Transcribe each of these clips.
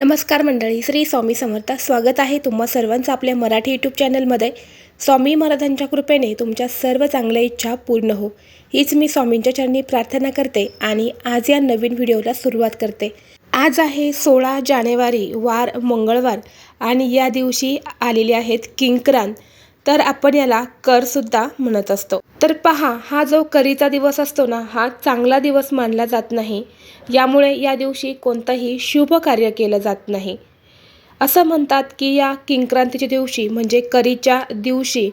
नमस्कार मंडळी श्री स्वामी समर्थ. स्वागत आहे तुम्हा सर्वांचं आपल्या मराठी यूट्यूब चॅनलमध्ये स्वामी महाराजांच्या कृपेने तुमच्या सर्व चांगल्या इच्छा पूर्ण हो. हीच मी स्वामींच्या चरणी प्रार्थना करते आणि आज या नवीन व्हिडिओला सुरुवात करते. आज आहे सोळा जानेवारी वार मंगळवार आणि या दिवशी आलेले आहेत किंक्रांत. तर आपण याला करसुद्धा म्हणत असतो. तर पहा हा जो करीचा दिवस असतो ना हा चांगला दिवस मानला जात नाही. यामुळे या दिवशी कोणतंही शुभ कार्य केलं जात नाही. असं म्हणतात की या किंक्रांतीच्या दिवशी म्हणजे करीच्या दिवशी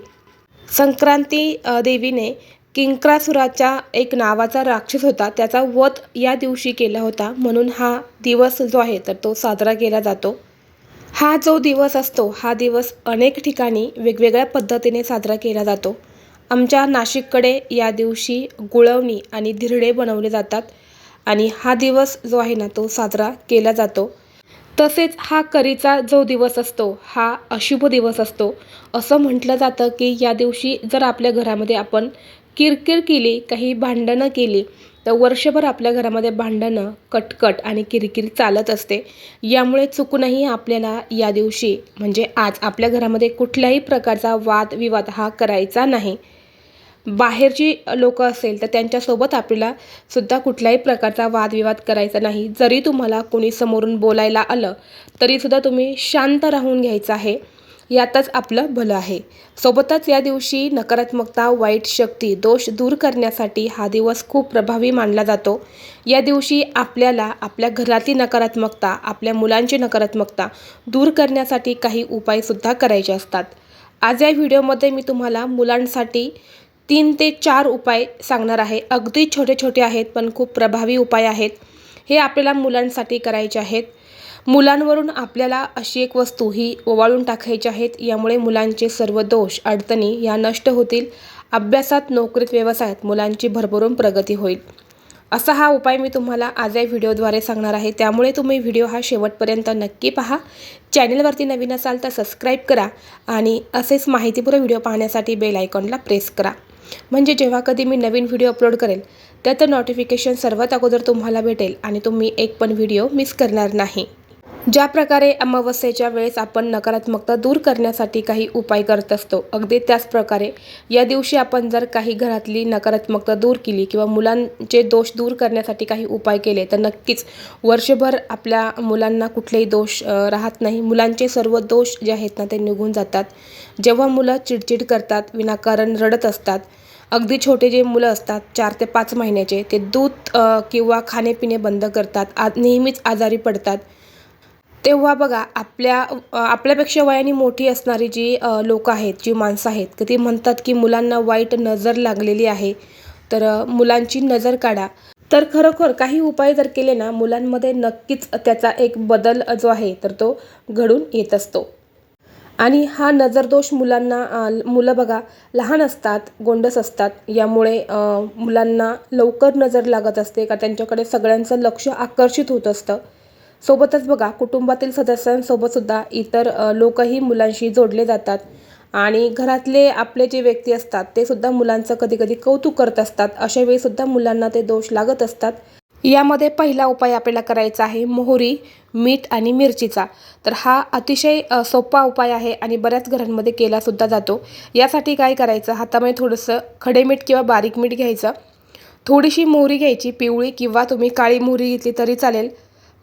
संक्रांती देवीने किंक्रासुराच्या एक नावाचा राक्षस होता त्याचा वध या दिवशी केला होता. म्हणून हा दिवस जो आहे तर तो साजरा केला जातो. हा जो दिवस असतो हा दिवस अनेक ठिकाणी वेगवेगळ्या पद्धतीने साजरा केला जातो. आमच्या नाशिककडे या दिवशी गुळवणी आणि धिरडे बनवले जातात आणि हा दिवस जो आहे ना तो साजरा केला जातो. तसेच हा करीचा जो दिवस असतो हा अशुभ दिवस असतो. असं म्हटलं जातं की या दिवशी जर आपल्या घरामध्ये आपण किरकिर केली काही भांडणं केली तर वर्षभर आपल्या घरामध्ये भांडणं कटकट आणि किरकिर चालत असते. यामुळे चुकूनही आपल्याला या दिवशी म्हणजे आज आपल्या घरामध्ये कुठल्याही प्रकारचा वादविवाद हा करायचा नाही. बाहेरची लोक असेल तर त्यांच्यासोबत आपल्याला सुद्धा कुठल्याही प्रकारचा वादविवाद करायचा नाही. जरी तुम्हाला कोणी समोरून बोलायला आलं तरीसुद्धा तुम्ही शांत राहून घ्यायचं आहे. यातच आपलं भलं आहे. सोबतच या दिवशी नकारात्मकता वाईट शक्ती दोष दूर करण्यासाठी हा दिवस खूप प्रभावी मानला जातो. या दिवशी आपल्याला आपल्या घरातील नकारात्मकता आपल्या मुलांची नकारात्मकता दूर करण्यासाठी काही उपायसुद्धा करायचे असतात. आज या व्हिडिओमध्ये मी तुम्हाला मुलांसाठी तीन ते चार उपाय सांगणार आहे. अगदी छोटे छोटे आहेत पण खूप प्रभावी उपाय आहेत. हे आपल्याला मुलांसाठी करायचे आहेत. मुलांवरून आपल्याला अशी एक वस्तू ही ओवाळून टाकायची आहेत यामुळे मुलांचे सर्व दोष अडचणी या नष्ट होतील. अभ्यासात नोकरीत व्यवसायात मुलांची भरभरून प्रगती होईल. असा हा उपाय मी तुम्हाला आज या व्हिडिओद्वारे सांगणार आहे. त्यामुळे तुम्ही व्हिडिओ हा शेवटपर्यंत नक्की पहा. चॅनलवरती नवीन असाल तर सबस्क्राईब करा आणि असेच माहितीपूर्ण व्हिडिओ पाहण्यासाठी बेल आयकॉनला प्रेस करा. म्हणजे जेव्हा कधी मी नवीन व्हिडिओ अपलोड करेल त्याचं नोटिफिकेशन सर्वात अगोदर तुम्हाला भेटेल आणि तुम्ही एक पण व्हिडिओ मिस करणार नाही. ज्या प्रकारे अमावस्येच्या वेळेस आपण नकारात्मकता दूर करण्यासाठी काही उपाय करत असतो अगदी त्याच प्रकारे या दिवशी आपण जर काही घरातली नकारात्मकता दूर केली किंवा मुलांचे दोष दूर करण्यासाठी काही उपाय केले तर नक्कीच वर्षभर आपल्या मुलांना कुठलेही दोष राहत नाही. मुलांचे सर्व दोष जे आहेत ना ते निघून जातात. जेव्हा मुलं चिडचिड करतात विनाकारण रडत असतात अगदी छोटे जे मुलं असतात चार ते पाच महिन्याचे ते दूध किंवा खाणेपिणे बंद करतात आज नेहमीच आजारी पडतात. तेव्हा बघा आपल्या आपल्यापेक्षा वयाने मोठी असणारी जी लोकं आहेत जी माणसं आहेत तर ती म्हणतात की मुलांना वाईट नजर लागलेली आहे. तर मुलांची नजर काढा. तर खरोखर काही उपाय जर केले ना मुलांमध्ये नक्कीच त्याचा एक बदल जो आहे तर तो घडून येत असतो. आणि हा नजरदोष मुलांना मुलं बघा लहान असतात गोंडस असतात यामुळे मुलांना लवकर नजर लागत असते का त्यांच्याकडे सगळ्यांचं लक्ष आकर्षित होत असतं. सोबतच बघा कुटुंबातील सदस्यांसोबत सुद्धा इतर लोकही मुलांशी जोडले जातात. आणि घरातले आपले जे व्यक्ती असतात ते सुद्धा मुलांचं कधी कधी कौतुक करत असतात. अशा वेळी सुद्धा मुलांना ते दोष लागत असतात. यामध्ये पहिला उपाय आपल्याला करायचा आहे मोहरी मीठ आणि मिरचीचा. तर हा अतिशय सोपा उपाय आहे आणि बऱ्याच घरांमध्ये केला सुद्धा जातो. यासाठी काय करायचं? हातामध्ये थोडंसं खडे मीठ किंवा बारीक मीठ घ्यायचं. थोडीशी मोहरी घ्यायची पिवळी किंवा तुम्ही काळी मोहरी घेतली तरी चालेल.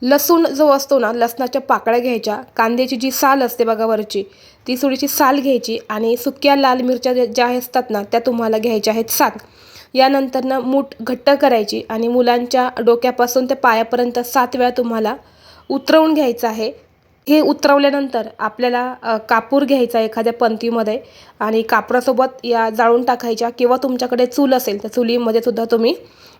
लसूण जो असतो ना लसणाच्या पाकळ्या घ्यायच्या. कांद्याची जी साल असते बघा वरची ती थोडीशी साल घ्यायची आणि सुक्या लाल मिरच्या ज्या- ज्या असतात ना त्या तुम्हाला घ्यायच्या आहेत सात. यानंतर ना मूठ घट्ट करायची आणि मुलांच्या डोक्यापासून ते पायापर्यंत सात वेळा तुम्हाला उतरवून घ्यायचं आहे. हे उतरवल्यानंतर आपल्याला कापूर घ्यायचा एखाद्या पंतीमध्ये आणि कापरासोबत या जाळून टाकायच्या किंवा तुमच्याकडे चूल असेल तर चुलीमध्ये सुद्धा तुम्ही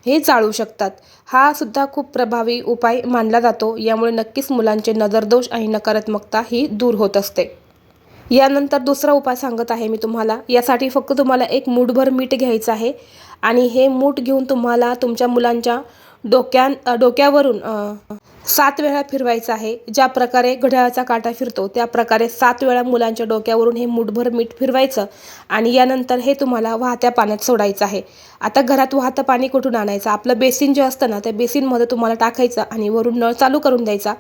हे जाळू शकतात. हा सुद्धा खूप प्रभावी उपाय मानला जातो. यामुळे नक्कीच मुलांचे नजरदोष आणि नकारात्मकता ही दूर होत असते. यानंतर दुसरा उपाय सांगत आहे मी तुम्हाला. यासाठी फक्त तुम्हाला एक मूठभर मीठ घ्यायचं आहे आणि हे मूठ घेऊन तुम्हाला तुमच्या मुलांच्या डोक्या डोक्यावरून सात वेळा फिरवायचं आहे. ज्या प्रकारे घड्याळाचा काटा फिरतो त्या प्रकारे सात वेळा मुलांच्या डोक्यावरून हे मूठभर मीठ फिरवायचं आणि यानंतर हे तुम्हाला वाहत्या पाण्यात सोडायचं आहे. आता घरात वाहतं पाणी कुठून आणायचं? आपलं बेसिन जे असतं ना त्या बेसिनमध्ये तुम्हाला टाकायचं आणि वरून नळ चालू करून द्यायचा.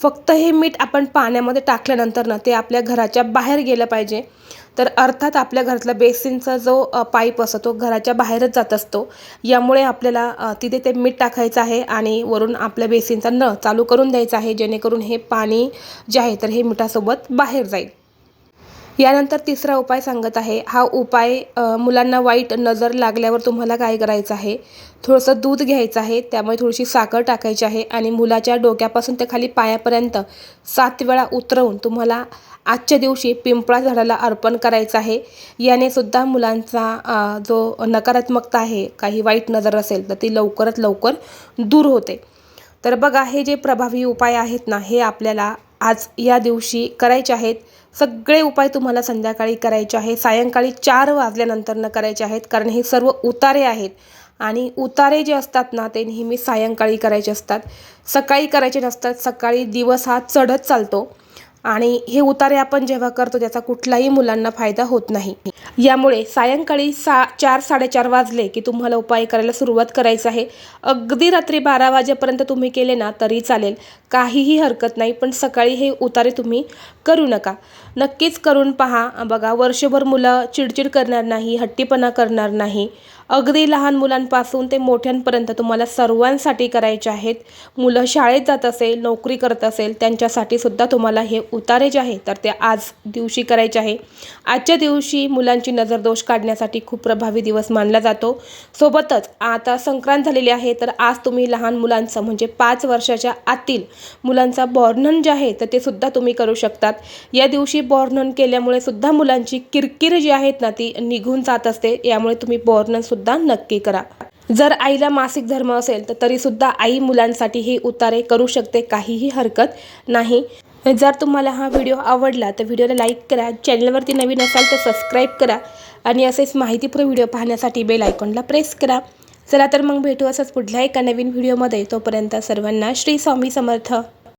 फक्त हे मीठ आपण पाण्यामध्ये टाकल्यानंतर ना ते आपल्या घराच्या बाहेर गेलं पाहिजे. तर अर्थात आपल्या घरातला बेसिनचा जो पाईप असतो तो घराच्या बाहेरच जात असतो. यामुळे आपल्याला तिथे ते मीठ टाकायचं आहे आणि वरून आपल्या बेसिनचा नळ चालू करून द्यायचा आहे जेणेकरून हे पाणी जे आहे तर हे मिठासोबत बाहेर जाईल. यानंतर तिसरा उपाय सांगत आहे. हा उपाय मुलांना वाईट नजर लागल्यावर तुम्हाला काय करायचं आहे? थोडंसं दूध घ्यायचं आहे त्यामुळे थोडीशी साखर टाकायची आहे आणि मुलाच्या डोक्यापासून ते खाली पायापर्यंत सात वेळा उतरवून तुम्हाला आजच्या दिवशी पिंपळा झाडाला अर्पण करायचं आहे. याने सुद्धा मुलांचा जो नकारात्मकता आहे काही वाईट नजर असेल तर ती लवकरात लवकर दूर होते. तर बघा हे जे प्रभावी उपाय आहेत ना हे आपल्याला आज या दिवशी करायचे आहेत. सगळे उपाय तुम्हाला संध्याकाळी करायचे आहे सायंकाळी चार वाजल्यानंतर न करायचे आहेत कारण हे सर्व उतारे आहेत. आणि उतारे जे असतात ना ते नेहमी सायंकाळी करायचे असतात. सकाळी करायचे नसतात. सकाळी दिवस हा चढत चालतो. आणि हे उतारे आपण जेव्हा करतो त्याचा कुठलाही मुलांना फायदा होत नाही. यामुळे सायंकाळी सा चार साडेचार वाजले की तुम्हाला उपाय करायला सुरुवात करायचं आहे. अगदी रात्री बारा वाजेपर्यंत तुम्ही केले ना तरी चालेल. काहीही हरकत नाही पण सकाळी हे उतारे तुम्ही करू नका. नक्कीच करून पहा. बघा वर्षभर मुलं चिडचिड करणार नाही हट्टीपणा करणार नाही. अगदी लहान मुलांपासून ते मोठ्यांपर्यंत तुम्हाला सर्वांसाठी करायचे आहेत. मुलं शाळेत जात असेल नोकरी करत असेल त्यांच्यासाठी सुद्धा तुम्हाला हे उतारे जे आहे. तर ते आज दिवशी करायचे आहे. आजच्या दिवशी मुलांची नजरदोष काढण्यासाठी खूप प्रभावी दिवस मानला जातो. सोबतच आता संक्रांत झालेली आहे तर आज तुम्ही लहान मुलांचं म्हणजे पाच वर्षाच्या आतील मुलांचा बॉर्नन जे आहे तर ते सुद्धा तुम्ही करू शकतात. या दिवशी बॉर्नन केल्यामुळे सुद्धा मुलांची किरकिर जी आहेत ना ती निघून जात असते. यामुळे तुम्ही बॉर्नन सुद्धा नक्की करा. जर आईला मासिक धर्म असेल तर तरीसुद्धा आई मुलांसाठी हे उतारे करू शकते. काहीही हरकत नाही. जर तुम्हाला हा व्हिडिओ आवडला तर व्हिडिओला लाईक करा. चॅनलवरती नवीन असाल तर सबस्क्राईब करा. आणि असेच माहितीपूर्ण व्हिडिओ पाहण्यासाठी बेल आयकॉनला प्रेस करा. चला तर मग भेटू असंच पुढल्या एका नवीन व्हिडिओमध्ये. तोपर्यंत सर्वांना श्री स्वामी समर्थ.